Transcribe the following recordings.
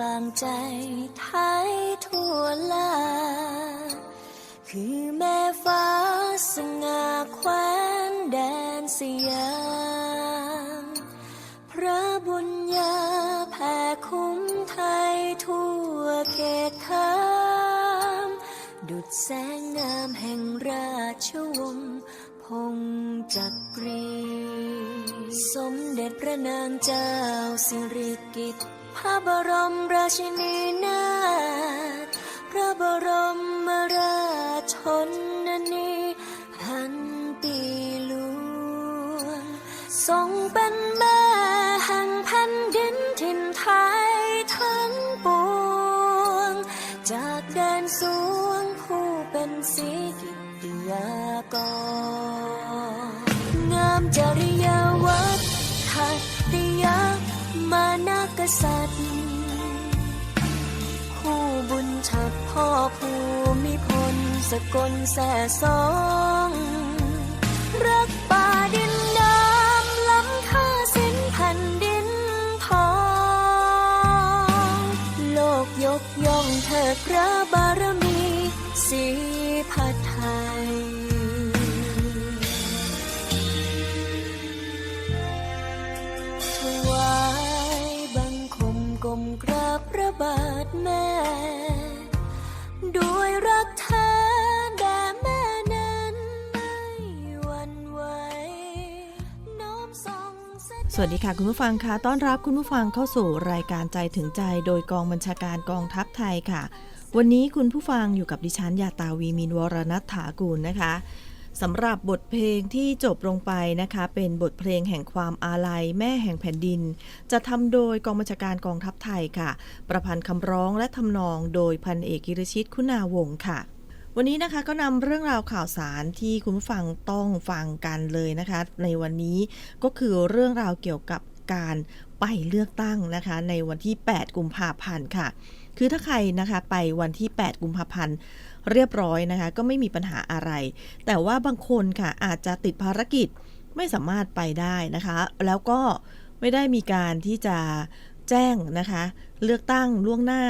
ลางใจไทยทั่วลา คือแม่ฟ้าสง่าแควนแดนสยาม พระบุญญาแผ่คุ้มไทยทั่วเขตคามดุดแสงงามแห่งราชวงศ์พงจักรี สมเด็จพระนางเจ้าสิริกิติ์พระบรมราชินีนาถพระบรมราชชนนีพันปีหลวงทรงเป็นแม่แห่งแผ่นดินถิ่นไทยทั้งปวง จากแดนสวงผู้เป็นสีกิตติยากรงามจริยวั มานากษัตริย์ คู่บุญชัดพ่อภูมิพลสกลแส่สอง รักป่าดินน้ำล้ำค่าสิ้นแผ่นดินทอง โลกยกย่องเธอพระบารมีสีพัด บาทแม่ ด้วยรักแท้แด่แม่นั้นไม่หวันไหวน้อมส่งเสด็จ สวัสดีค่ะคุณผู้ฟังค่ะต้อนรับคุณผู้ฟังเข้าสู่รายการใจถึงใจ โดยกองบัญชาการกองทัพไทยค่ะ วันนี้คุณผู้ฟังอยู่กับดิฉันยาตาวีมินวรนัฐถากูลนะคะ สำหรับบทเพลงที่จบลงไปนะคะ เป็นบทเพลงแห่งความอาลัยแม่แห่งแผ่นดิน จะทำโดยกองบัญชาการกองทัพไทยค่ะ ประพันธ์คำร้องและทำนองโดยพันเอกกิรชิตคุณาวงศ์ค่ะ วันนี้นะคะก็นำเรื่องราวข่าวสารที่คุณผู้ฟังต้องฟังกันเลยนะคะ ในวันนี้ก็คือเรื่องราวเกี่ยวกับการไปเลือกตั้งนะคะ ในวันที่ 8 กุมภาพันธ์ค่ะ คือถ้าใครนะคะไปวันที่ 8 กุมภาพันธ์ เรียบร้อยนะคะ ก็ไม่มีปัญหาอะไร แต่ว่าบางคนค่ะอาจจะติดภารกิจไม่สามารถไปได้นะคะ แล้วก็ไม่ได้มีการที่จะแจ้งนะคะ เลือกตั้งล่วงหน้า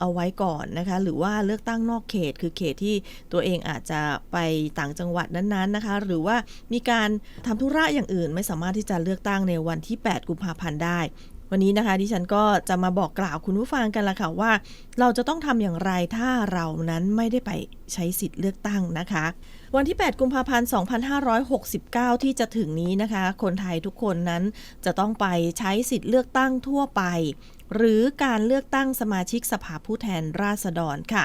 เอาไว้ก่อนนะคะ หรือว่าเลือกตั้งนอกเขต คือเขตที่ตัวเองอาจจะไปต่างจังหวัดนั้นๆนะคะ หรือว่ามีการทำธุระอย่างอื่นไม่สามารถที่จะเลือกตั้งในวันที่ 8 กุมภาพันธ์ได้ วันนี้นะคะดิฉันก็จะมาบอกกล่าวคุณผู้ฟังกันละค่ะว่า เราจะต้องทำอย่างไรถ้าเรานั้นไม่ได้ไปใช้สิทธิ์เลือกตั้งนะคะ วันที่ 8 กุมภาพันธ์ 2569 ที่จะถึงนี้นะคะ คนไทยทุกคนนั้นจะต้องไปใช้สิทธิ์เลือกตั้งทั่วไป หรือการเลือกตั้งสมาชิกสภาผู้แทนราษฎรค่ะ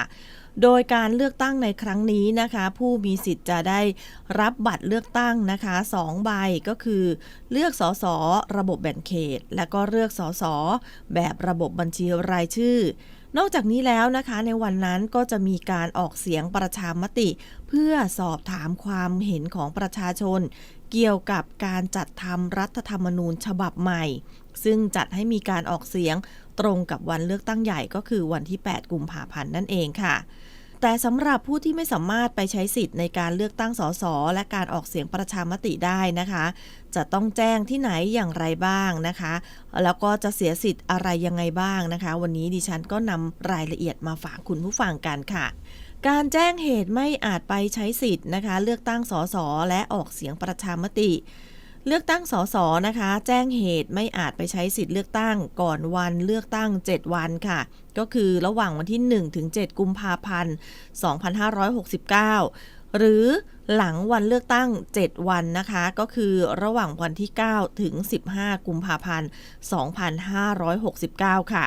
โดยการเลือกตั้งในครั้งนี้นะคะ ผู้มีสิทธิ์จะได้รับบัตรเลือกตั้งนะคะ2ใบก็คือ เลือกสสระบบแบ่งเขต และก็เลือกสสแบบระบบบัญชีรายชื่อนอกจากนี้แล้วนะคะในวันนั้นก็จะมีการออกเสียงประชามติ เพื่อสอบถามความเห็นของประชาชน เกี่ยวกับการจัดทำรัฐธรรมนูญฉบับใหม่ ซึ่งจัดให้มีการออกเสียง ตรงกับวันเลือกตั้งใหญ่ก็คือวันที่ 8 กุมภาพันธ์นั่นเองค่ะ แต่สำหรับผู้ที่ไม่สามารถไปใช้สิทธิ์ในการเลือกตั้งสสและการออกเสียงประชามติได้นะคะ จะต้องแจ้งที่ไหนอย่างไรบ้างนะคะ แล้วก็จะเสียสิทธิ์อะไรยังไงบ้างนะคะ วันนี้ดิฉันก็นำรายละเอียดมาฝากคุณผู้ฟังกันค่ะการแจ้งเหตุไม่อาจไปใช้สิทธิ์นะคะ เลือกตั้งสสและออกเสียงประชามติ เลือกตั้งสสนะคะ แจ้งเหตุไม่อาจไปใช้สิทธิ์เลือกตั้งก่อนวันเลือกตั้ง 7 วันค่ะ ก็คือระหว่างวันที่ 1 ถึง 7 กุมภาพันธ์ 2569 หรือหลังวันเลือกตั้ง 7 วันนะคะ ก็คือระหว่างวันที่ 9 ถึง 15 กุมภาพันธ์ 2569 ค่ะ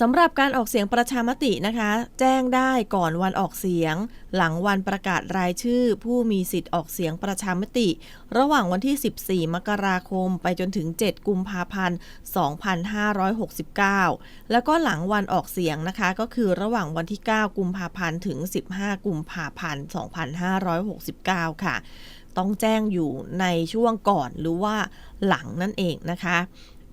สำหรับการออกเสียงประชามตินะคะ แจ้งได้ก่อนวันออกเสียง หลังวันประกาศรายชื่อ ผู้มีสิทธิ์ออกเสียงประชามติ ระหว่างวันที่ 14 มกราคม ไปจนถึง 7 กุมภาพันธ์ 2569 แล้วก็หลังวันออกเสียงนะคะ ก็คือระหว่างวันที่ 9 กุมภาพันธ์ถึง 15 กุมภาพันธ์ 2569 ค่ะ ต้องแจ้งอยู่ในช่วงก่อนหรือว่าหลังนั่นเองนะคะ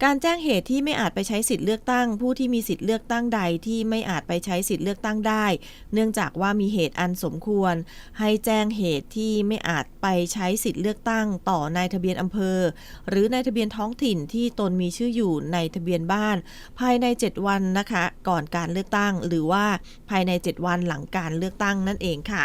การแจ้งเหตุที่ไม่อาจไปใช้สิทธิ์เลือกตั้ง ผู้ที่มีสิทธิ์เลือกตั้งใดที่ไม่อาจไปใช้สิทธิ์เลือกตั้งได้ เนื่องจากว่ามีเหตุอันสมควร ให้แจ้งเหตุที่ไม่อาจไปใช้สิทธิ์เลือกตั้ง ต่อนายทะเบียนอำเภอ หรือนายทะเบียนท้องถิ่นที่ตนมีชื่ออยู่ในทะเบียนบ้าน ภายใน 7 วันนะคะ ก่อนการเลือกตั้ง หรือว่าภายใน 7 วันหลังการเลือกตั้งนั่นเองค่ะ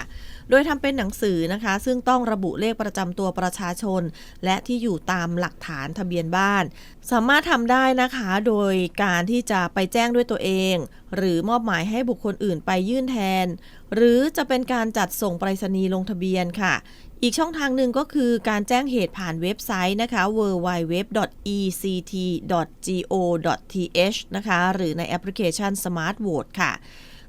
โดยทำเป็นหนังสือนะคะ ซึ่งต้องระบุเลขประจำตัวประชาชน และที่อยู่ตามหลักฐานทะเบียนบ้าน สามารถทำได้นะคะ โดยการที่จะไปแจ้งด้วยตัวเอง หรือมอบหมายให้บุคคลอื่นไปยื่นแทน หรือจะเป็นการจัดส่งไปรษณีย์ลงทะเบียนค่ะอีกช่องทางหนึ่งก็คือการแจ้งเหตุผ่านเว็บไซต์นะคะ www.ect.go.th นะคะ หรือในแอปพลิเคชัน Smart Vote ค่ะ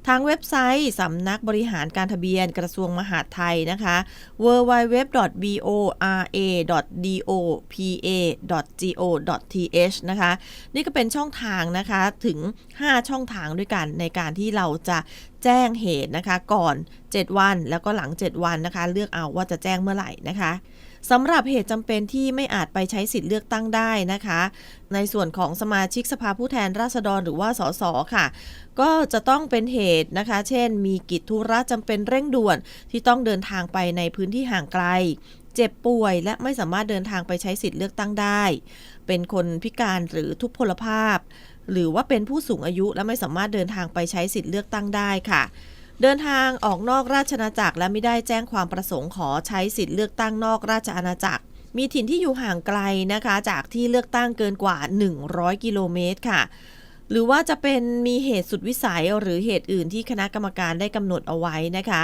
ทางเว็บไซต์สำนักบริหารการทะเบียนกระทรวงมหาดไทยนะคะ www.bora.dopa.go.th นะคะ นี่ก็เป็นช่องทางนะคะถึง 5 ช่องทางด้วยกันในการที่เราจะแจ้งเหตุนะคะ ก่อน 7 วันแล้วก็หลัง 7 วันนะคะ เลือกเอาว่าจะแจ้งเมื่อไหร่นะคะ สำหรับเหตุจำเป็นที่ไม่อาจไปใช้สิทธิ์เลือกตั้งได้นะคะ ในส่วนของสมาชิกสภาผู้แทนราษฎรหรือว่าสสค่ะ ก็จะต้องเป็นเหตุนะคะ เช่น มีกิจธุระจำเป็นเร่งด่วนที่ต้องเดินทางไปในพื้นที่ห่างไกล เจ็บป่วยและไม่สามารถเดินทางไปใช้สิทธิ์เลือกตั้งได้ เป็นคนพิการหรือทุพพลภาพ หรือว่าเป็นผู้สูงอายุและไม่สามารถเดินทางไปใช้สิทธิ์เลือกตั้งได้ค่ะ เดินทางออกนอกราชอาณาจักร และไม่ได้แจ้งความประสงค์ขอใช้สิทธิ์เลือกตั้งนอกราชอาณาจักร มีถิ่นที่อยู่ห่างไกลนะคะ จากที่เลือกตั้งเกินกว่า 100 กิโลเมตรค่ะ หรือว่าจะเป็นมีเหตุสุดวิสัยหรือเหตุอื่นที่คณะกรรมการได้กำหนดเอาไว้นะคะ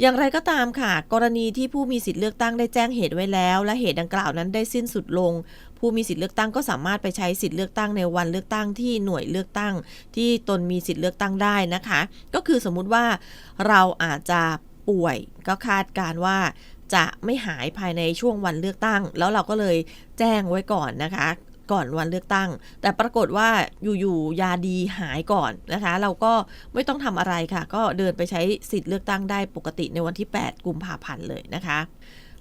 อย่างไรก็ตามค่ะ กรณีที่ผู้มีสิทธิ์เลือกตั้งได้แจ้งเหตุไว้แล้ว และเหตุดังกล่าวนั้นได้สิ้นสุดลง ผู้มีสิทธิ์เลือกตั้งก็สามารถไปใช้สิทธิ์เลือกตั้งในวันเลือกตั้งที่หน่วยเลือกตั้ง ที่ตนมีสิทธิ์เลือกตั้งได้นะคะ ก็คือสมมุติว่าเราอาจจะป่วยก็คาดการว่าจะไม่หายภายในช่วงวันเลือกตั้ง แล้วเราก็เลยแจ้งไว้ก่อนนะคะ ก่อนวันเลือกตั้ง แต่ปรากฏว่าอยู่ๆยาดีหายก่อนนะคะ เราก็ไม่ต้องทำอะไรค่ะ ก็เดินไปใช้สิทธิ์เลือกตั้งได้ปกติในวันที่ 8 กุมภาพันธ์เลยนะคะ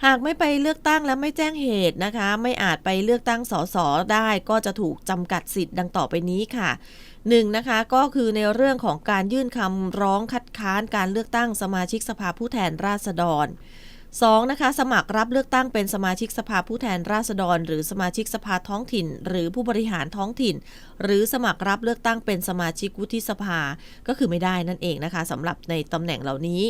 หากไม่ไปเลือกตั้งและไม่แจ้งเหตุนะคะ ไม่อาจไปเลือกตั้งสสได้ก็จะถูกจำกัดสิทธิ์ดังต่อไปนี้ค่ะหนึ่งนะคะก็คือในเรื่องของการยื่นคำร้องคัดค้านการเลือกตั้งสมาชิกสภาผู้แทนราษฎร 2. นะคะสมัครรับเลือกตั้งเป็นสมาชิกสภาผู้แทนราษฎร หรือสมาชิกสภาท้องถิ่น หรือผู้บริหารท้องถิ่น หรือสมัครรับเลือกตั้งเป็นสมาชิกวุฒิสภาก็คือไม่ได้นั่นเองนะคะสำหรับในตำแหน่งเหล่านี้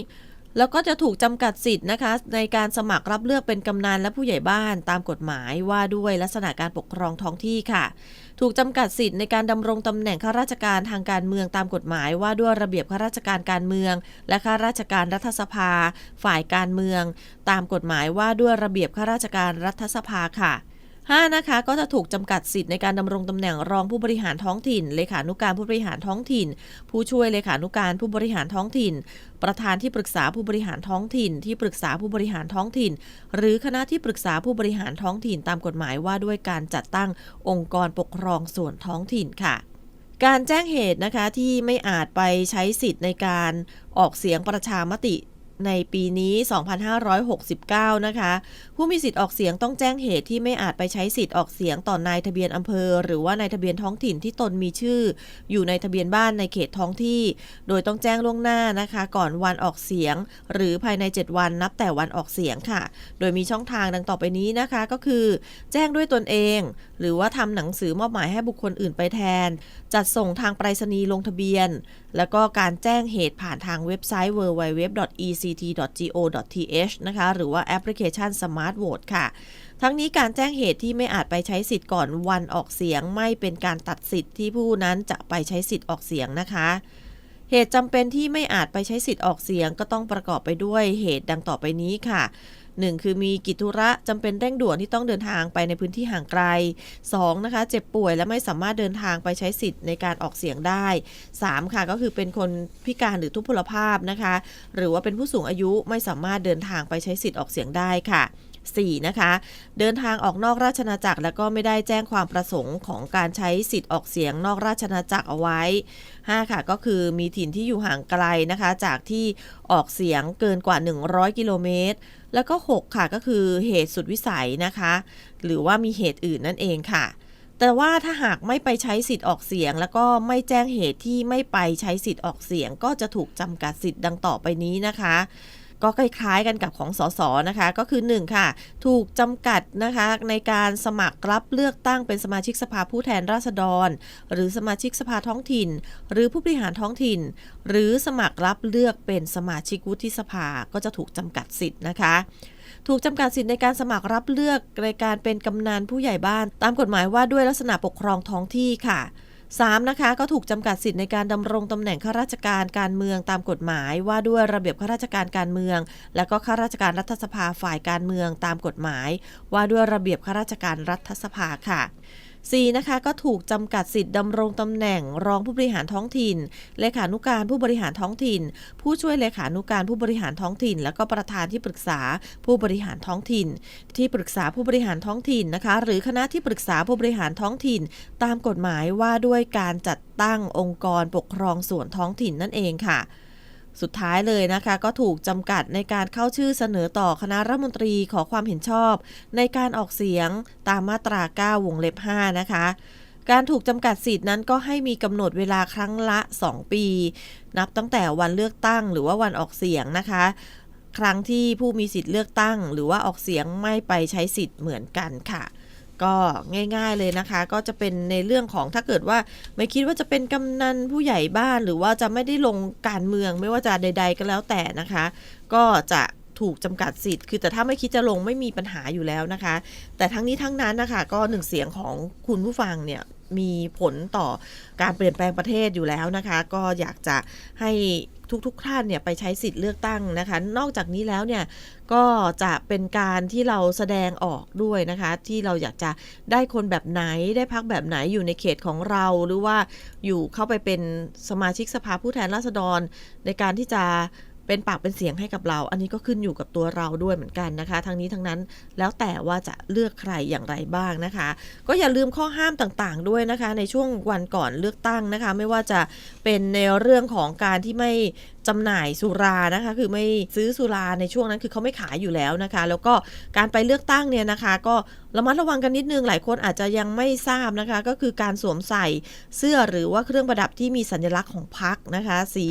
แล้วก็จะถูกจำกัดสิทธิ์นะคะ ในการสมัครรับเลือกเป็นกำนันและผู้ใหญ่บ้านตามกฎหมายว่าด้วยลักษณะการปกครองท้องที่ค่ะ ถูกจำกัดสิทธิ์ในการดำรงตำแหน่งข้าราชการทางการเมืองตามกฎหมาย ว่าด้วยระเบียบข้าราชการการเมือง และข้าราชการรัฐสภา ฝ่ายการเมือง ตามกฎหมายว่าด้วยระเบียบข้าราชการรัฐสภาค่ะ 5. นะคะก็จะถูกจำกัดสิทธิ์ในการดำรงตำแหน่งรองผู้บริหารท้องถิ่น เลขานุการผู้บริหารท้องถิ่น ผู้ช่วยเลขานุการผู้บริหารท้องถิ่น ประธานที่ปรึกษาผู้บริหารท้องถิ่น ที่ปรึกษาผู้บริหารท้องถิ่น หรือคณะที่ปรึกษาผู้บริหารท้องถิ่นตามกฎหมายว่าด้วยการจัดตั้งองค์กรปกครองส่วนท้องถิ่นค่ะการแจ้งเหตุนะคะที่ไม่อาจไปใช้สิทธิ์ในการออกเสียงประชามติ ในปีนี้ 2569 นะคะ ผู้มีสิทธิ์ออกเสียงต้องแจ้งเหตุที่ไม่อาจไปใช้สิทธิ์ออกเสียงต่อนายทะเบียนอำเภอ หรือว่านายทะเบียนท้องถิ่นที่ตนมีชื่อ อยู่ในทะเบียนบ้านในเขตท้องที่ โดยต้องแจ้งล่วงหน้านะคะ ก่อนวันออกเสียง หรือภายใน 7 วันนับแต่วันออกเสียงค่ะ โดยมีช่องทางดังต่อไปนี้นะคะก็คือ แจ้งด้วยตนเอง หรือว่าทำหนังสือมอบหมายให้บุคคลอื่นไปแทน จัดส่งทางไปรษณีย์ลงทะเบียน แล้วก็การแจ้งเหตุผ่านทางเว็บไซต์ www.ect.go.th นะคะ หรือว่าแอปพลิเคชัน Smart Vote ค่ะ ทั้งนี้การแจ้งเหตุที่ไม่อาจไปใช้สิทธิ์ก่อนวันออกเสียง ไม่เป็นการตัดสิทธิ์ที่ผู้นั้นจะไปใช้สิทธิ์ออกเสียงนะคะเหตุจำเป็นที่ไม่อาจไปใช้สิทธิ์ออกเสียงก็ต้องประกอบไปด้วยเหตุดังต่อไปนี้ค่ะ 1. คือมีกิจธุระจำเป็นเร่งด่วนที่ต้องเดินทางไปในพื้นที่ห่างไกล 2. นะคะ เจ็บป่วยและไม่สามารถเดินทางไปใช้สิทธิ์ในการออกเสียงได้ 3. ค่ะก็คือเป็นคนพิการหรือทุพพลภาพนะคะ หรือว่าเป็นผู้สูงอายุไม่สามารถเดินทางไปใช้สิทธิ์ออกเสียงได้ค่ะ 4. นะคะ เดินทางออกนอกราชอาจักร แล้วก็ไม่ได้แจ้งความประสงค์ของการใช้สิทธิ์ออกเสียงนอกราชอาณาจักรเอาไว้ 5. ค่ะ ก็คือมีถิ่นที่อยู่ห่างไกลนะคะ จากที่ออกเสียงเกินกว่า 100 กิโลเมตร แล้วก็ 6 ค่ะ ก็คือเหตุสุดวิสัยนะคะ หรือว่ามีเหตุอื่นนั่นเองค่ะแต่ว่าถ้าหากไม่ไปใช้สิทธิ์ออกเสียง แล้วก็ไม่แจ้งเหตุที่ไม่ไปใช้สิทธิ์ออกเสียง ก็จะถูกจำกัดสิทธิ์ดังต่อไปนี้นะคะ ก็คล้ายๆกันกับของสสนะคะ ก็คือ 1 ค่ะ ถูกจำกัดนะคะในการสมัครรับเลือกตั้งเป็นสมาชิกสภาผู้แทนราษฎร หรือสมาชิกสภาท้องถิ่น หรือผู้บริหารท้องถิ่น หรือสมัครรับเลือกเป็นสมาชิกวุฒิสภาก็จะถูกจำกัดสิทธิ์นะคะถูกจำกัดสิทธิ์ในการสมัครรับเลือกในการเป็นกำนันผู้ใหญ่บ้าน ตามกฎหมายว่าด้วยลักษณะปกครองท้องที่ค่ะ 3. นะคะก็ถูกจำกัดสิทธิ์ในการดำรงตำแหน่งข้าราชการการเมืองตามกฎหมายว่าด้วยระเบียบข้าราชการการเมือง และก็ข้าราชการรัฐสภาฝ่ายการเมืองตามกฎหมาย ว่าด้วยระเบียบข้าราชการรัฐสภาค่ะ 4. นะคะก็ถูกจำกัดสิทธิ์ดำรงตำแหน่งรองผู้บริหารท้องถิ่น เลขานุการผู้บริหารท้องถิ่น ผู้ช่วยเลขานุการผู้บริหารท้องถิ่น และก็ประธานที่ปรึกษาผู้บริหารท้องถิ่น ที่ปรึกษาผู้บริหารท้องถิ่นนะคะหรือคณะที่ปรึกษาผู้บริหารท้องถิ่น ตามกฎหมายว่าด้วยการจัดตั้งองค์กรปกครองส่วนท้องถิ่นนั่นเองค่ะ สุดท้ายเลยนะคะ ก็ถูกจำกัดในการเข้าชื่อเสนอต่อคณะรัฐมนตรีขอความเห็นชอบ ในการออกเสียงตามมาตรา 9 วงเล็บ 5 นะคะการถูกจำกัดสิทธินั้นก็ให้มีกำหนดเวลาครั้งละ 2 ปี นับตั้งแต่วันเลือกตั้งหรือว่าวันออกเสียงนะคะ ครั้งที่ผู้มีสิทธิ์เลือกตั้ง หรือว่าออกเสียงไม่ไปใช้สิทธิ์เหมือนกันค่ะ ก็ง่ายๆเลยนะคะ ก็จะเป็นในเรื่องของถ้าเกิดว่าไม่คิดว่าจะเป็นกำนันผู้ใหญ่บ้านหรือว่าจะไม่ได้ลงการเมืองไม่ว่าจะใด ๆ ก็แล้วแต่นะคะ ก็จะถูกจำกัดสิทธิ์คือแต่ถ้าไม่คิดจะลงไม่มีปัญหาอยู่แล้วนะคะ แต่ทั้งนี้ทั้งนั้นนะคะ ก็หนึ่งเสียงของคุณผู้ฟังเนี่ยมีผลต่อการเปลี่ยนแปลงประเทศอยู่แล้วนะคะ ก็อยากจะให้ ทุก ๆ ท่านเนี่ยไปใช้สิทธิ์เลือกตั้งนะคะ นอกจากนี้แล้วเนี่ยก็จะเป็นการที่เราแสดงออกด้วยนะคะ ที่เราอยากจะได้คนแบบไหนได้พักแบบไหนอยู่ในเขตของเราหรือว่าอยู่เข้าไปเป็นสมาชิกสภาผู้แทนราษฎรในการที่จะ เป็นปากเป็นเสียงให้กับเรา อันนี้ก็ขึ้นอยู่กับตัวเราด้วยเหมือนกันนะคะ ทั้งนี้ทั้งนั้นแล้วแต่ว่าจะเลือกใครอย่างไรบ้างนะคะ ก็อย่าลืมข้อห้ามต่างๆ ด้วยนะคะ ในช่วงวันก่อนเลือกตั้งนะคะ ไม่ว่าจะเป็นในเรื่องของการที่ไม่ จำหน่ายสุรานะคะ คือไม่ซื้อสุราในช่วงนั้นคือเขาไม่ขายอยู่แล้วนะคะ แล้วก็การไปเลือกตั้งเนี่ยนะคะ ก็ระมัดระวังกันนิดนึงหลายคนอาจจะยังไม่ทราบนะคะ ก็คือการสวมใส่เสื้อหรือว่าเครื่องประดับที่มีสัญลักษณ์ของพรรคนะคะ สี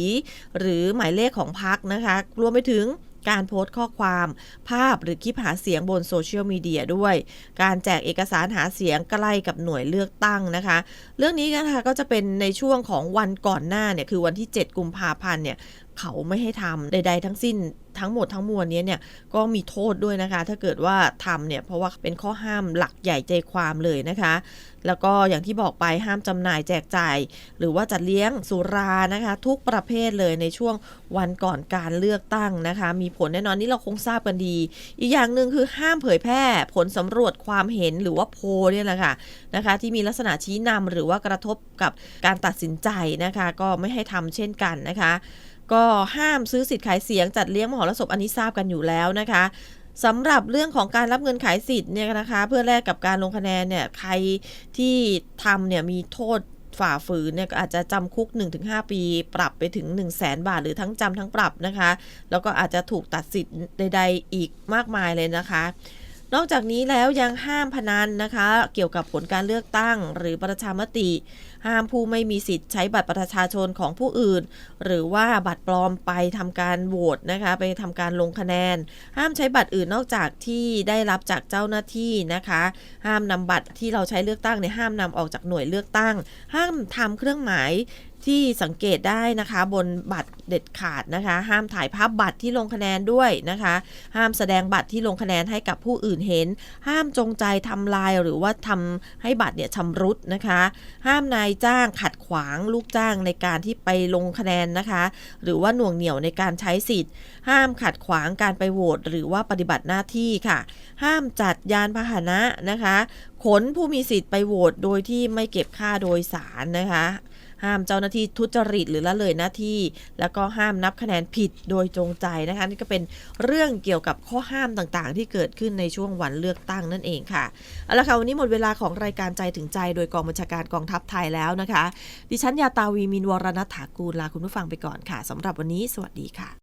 หรือหมายเลขของพรรคนะคะ รวมไปถึงการโพสต์ข้อความภาพหรือคลิปหาเสียงบนโซเชียลมีเดียด้วย การแจกเอกสารหาเสียงใกล้กับหน่วยเลือกตั้งนะคะ เรื่องนี้นะคะก็จะเป็นในช่วงของวันก่อนหน้าเนี่ยคือวันที่ 7 กุมภาพันธ์เนี่ย เขาไม่ให้ทำใด ๆ ทั้งสิ้นทั้งหมดทั้งมวลนี้เนี่ยก็มีโทษด้วยนะคะ ถ้าเกิดว่าทำเนี่ยเพราะว่าเป็นข้อห้ามหลักใหญ่ใจความเลยนะคะ แล้วก็อย่างที่บอกไปห้ามจำหน่ายแจกจ่าย หรือว่าจัดเลี้ยงสุรานะคะ ทุกประเภทเลยในช่วงวันก่อนการเลือกตั้งนะคะ มีผลแน่นอนนี่เราคงทราบกันดี อีกอย่างหนึ่งคือห้ามเผยแพร่ผลสำรวจความเห็นหรือว่าโพลเนี่ยแหละค่ะนะคะ ที่มีลักษณะชี้นำหรือว่ากระทบกับการตัดสินใจนะคะ ก็ไม่ให้ทำเช่นกันนะคะ ก็ห้ามซื้อสิทธิ์ขายเสียงจัดเลี้ยงมหรสพอันนี้ทราบกันอยู่แล้วนะคะสำหรับเรื่องของการรับเงินขายสิทธิ์เนี่ยนะคะ เพื่อแลกกับการลงคะแนนเนี่ยใครที่ทำเนี่ยมีโทษฝ่าฝืนเนี่ยก็อาจจะจำคุก 1-5 ปี ปรับไปถึง 1 0 0 0 0แบาท หรือทั้งจำทั้งปรับนะคะ แล้วก็อาจจะถูกตัดสิทธิ์ใด ๆ อีกมากมายเลยนะคะ นอกจากนี้แล้วยังห้ามพนันนะคะ เกี่ยวกับผลการเลือกตั้ง หรือประชามติ ห้ามผู้ไม่มีสิทธิ์ใช้บัตรประชาชนของผู้อื่น หรือว่าบัตรปลอมไปทำการโหวตนะคะ ไปทำการลงคะแนน ห้ามใช้บัตรอื่นนอกจากที่ได้รับจากเจ้าหน้าที่นะคะ ห้ามนำบัตรที่เราใช้เลือกตั้งเนี่ยห้ามนำออกจากหน่วยเลือกตั้ง ห้ามทำเครื่องหมาย ที่สังเกตได้นะคะบนบัตรเด็ดขาดนะคะ ห้ามถ่ายภาพบัตรที่ลงคะแนนด้วยนะคะ ห้ามแสดงบัตรที่ลงคะแนนให้กับผู้อื่นเห็น ห้ามจงใจทำลายหรือว่าทำให้บัตรเนี่ยชำรุดนะคะ ห้ามนายจ้างขัดขวางลูกจ้างในการที่ไปลงคะแนนนะคะ หรือว่าหน่วงเหนี่ยวในการใช้สิทธิ์ ห้ามขัดขวางการไปโหวตหรือว่าปฏิบัติหน้าที่ค่ะ ห้ามจัดยานพาหนะนะคะขนผู้มีสิทธิ์ไปโหวตโดยที่ไม่เก็บค่าโดยสารนะคะ ห้ามเจ้าหน้าที่ทุจริตหรือละเลยหน้าที่ แล้วก็ห้ามนับคะแนนผิดโดยจงใจนะคะนี่ก็เป็นเรื่องเกี่ยวกับข้อห้ามต่างๆ ที่เกิดขึ้นในช่วงวันเลือกตั้งนั่นเองค่ะเอาละค่ะวันนี้หมดเวลาของรายการใจถึงใจ โดยกองบัญชาการกองทัพไทยแล้วนะคะ ดิฉันยาตาวีมินวรณัฐถากูลลาคุณผู้ฟังไปก่อนค่ะสำหรับวันนี้ สวัสดีค่ะ